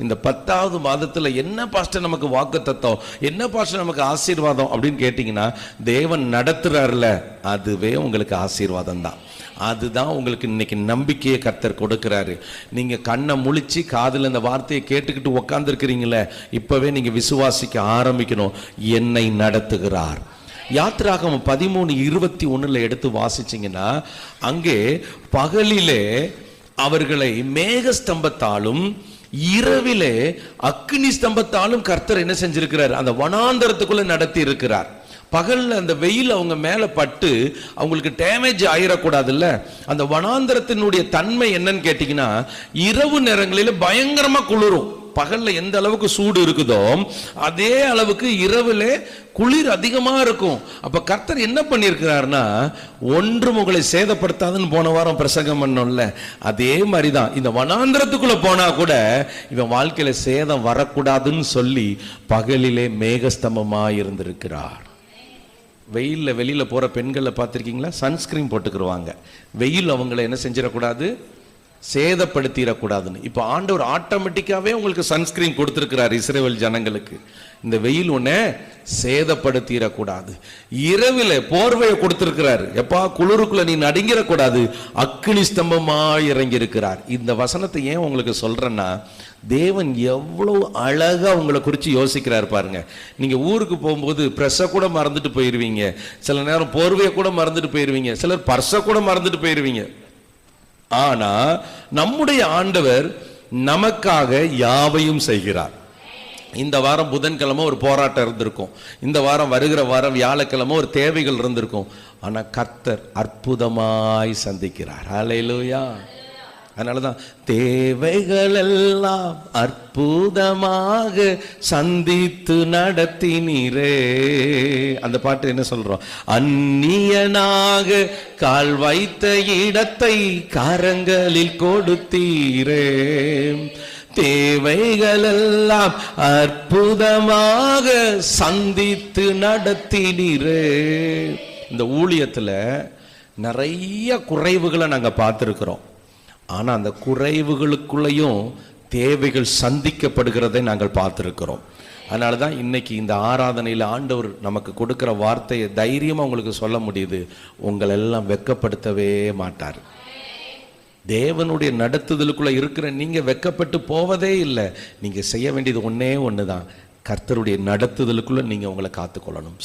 இந்த பத்தாவது மாதத்துல என்ன பாஸ்டர் நமக்கு வாக்கு தத்துவம் என்ன பாஸ்டர் நமக்கு ஆசீர்வாதம் அப்படின்னு கேட்டிங்கன்னா தேவன் நடத்துகிறார்ல அதுவே உங்களுக்கு ஆசீர்வாதம் தான். அதுதான் உங்களுக்கு இன்னைக்கு நம்பிக்கையை கர்த்தர் கொடுக்குறாரு. நீங்க கண்ணை முழிச்சு காதில் இந்த வார்த்தையை கேட்டுக்கிட்டு உக்காந்துருக்கிறீங்களே இப்பவே நீங்க விசுவாசிக்க ஆரம்பிக்கணும். என்னை நடத்துகிறார். யாத்திராகம் பதிமூணு இருபத்தி ஒண்ணுல எடுத்து வாசிச்சீங்கன்னா அங்கே பகலிலே அவர்களை மேக ஸ்தம்பத்தாலும் இரவிலே அக்னி ஸ்தம்பத்தாலும் கர்த்தர் என்ன செஞ்சிருக்கிறார்? அந்த வனாந்தரத்துக்குள்ள நடத்தி இருக்கிறார் பகல்ல அந்த வெயில் அவங்க மேல பட்டு அவங்களுக்கு டேமேஜ் ஆயிடக்கூடாதுல்ல அந்த வனாந்தரத்தினுடைய தன்மை என்னன்னு கேட்டீங்கன்னா இரவு நேரங்களில பயங்கரமா குளிரும். பகல்ல எந்த அளவுக்கு சூடு இருக்குதோ அதே அளவுக்கு இரவுல குளிர் அதிகமா இருக்கும். அப்ப கர்த்தர் என்ன பண்ணியிருக்கிறாருன்னா ஒன்றும் உங்களை சேதப்படுத்தாதுன்னு போன வாரம் பிரசங்கம் பண்ணோம்ல அதே மாதிரிதான். இந்த வனாந்திரத்துக்குள்ள போனா கூட இவன் வாழ்க்கையில சேதம் வரக்கூடாதுன்னு சொல்லி பகலிலே மேகஸ்தம்பமா இருந்திருக்கிறார். வெயில்ல வெளியில போற பெண்களை பார்த்திருக்கீங்களா? சன்ஸ்கிரீன் போட்டுக்கிருவாங்க. வெயில் அவங்கள என்ன செஞ்சிடக்கூடாது? சேதப்படுத்திடக்கூடாதுன்னு. இப்போ ஆண்டவர் ஆட்டோமேட்டிக்காவே உங்களுக்கு சன்ஸ்கிரீன் கொடுத்துருக்கிறார் இஸ்ரேல் ஜனங்களுக்கு. இந்த வெயில் ஒன்று சேதப்படுத்திடக்கூடாது. இரவில் போர்வையை கொடுத்துருக்கிறார். எப்பா குளிருக்குள்ள நீ நடுங்கிடக்கூடாது. அக்கினி ஸ்தம்பமாக இறங்கி இருக்கிறார் இந்த வசனத்தை ஏன் உங்களுக்கு சொல்றேன்னா தேவன் எவ்வளவு அழகா உங்களை குறித்து யோசிக்கிறார் பாருங்க. நீங்க ஊருக்கு போகும்போது ப்ரெஸ்ஸை கூட மறந்துட்டு போயிருவீங்க. சில நேரம் போர்வையை கூட மறந்துட்டு போயிருவீங்க. சிலர் பர்ஸை கூட மறந்துட்டு போயிருவீங்க. ஆனா நம்முடைய ஆண்டவர் நமக்காக யாவையும் செய்கிறார். இந்த வாரம் புதன்கிழமை ஒரு போராட்டம் இருந்திருக்கும். இந்த வாரம் வருகிற வாரம் வியாழக்கிழமை ஒரு தேவைகள் இருந்திருக்கும். ஆனா கர்த்தர் அற்புதமாய் சந்திக்கிறார். ஹalleluya. அதனால தான் தேவைகளெல்லாம் அற்புதமாக சந்தித்து நடத்தினீரே. அந்த பாட்டு என்ன சொல்றோம்? அந்நியனாக கால் வைத்த இடத்தை கரங்களில் கொடுத்தீரே. தேவைகளெல்லாம் அற்புதமாக சந்தித்து நடத்தினீரே. இந்த ஊழியத்தில் நிறைய குறைவுகளை நாங்கள் பார்த்துருக்குறோம். ஆனால் அந்த குறைவுகளுக்குள்ளேயும் தேவைகள் சந்திக்கப்படுகிறதை நாங்கள் பார்த்துருக்கிறோம். அதனால தான் இன்னைக்கு இந்த ஆராதனையில் ஆண்டவர் நமக்கு கொடுக்குற வார்த்தையை தைரியமாக உங்களுக்கு சொல்ல முடியுது. உங்களை எல்லாம் வெட்கப்படுத்தவே மாட்டார். தேவனுடைய நடத்துதலுக்குள்ளே இருக்கிற நீங்கள் வெக்கப்பட்டு போவதே இல்லை. நீங்கள் செய்ய வேண்டியது ஒன்றே ஒன்று தான் கர்த்தருடைய நடத்துதலுக்குள்ளே நீங்கள் உங்களை காத்துக்கொள்ளணும்.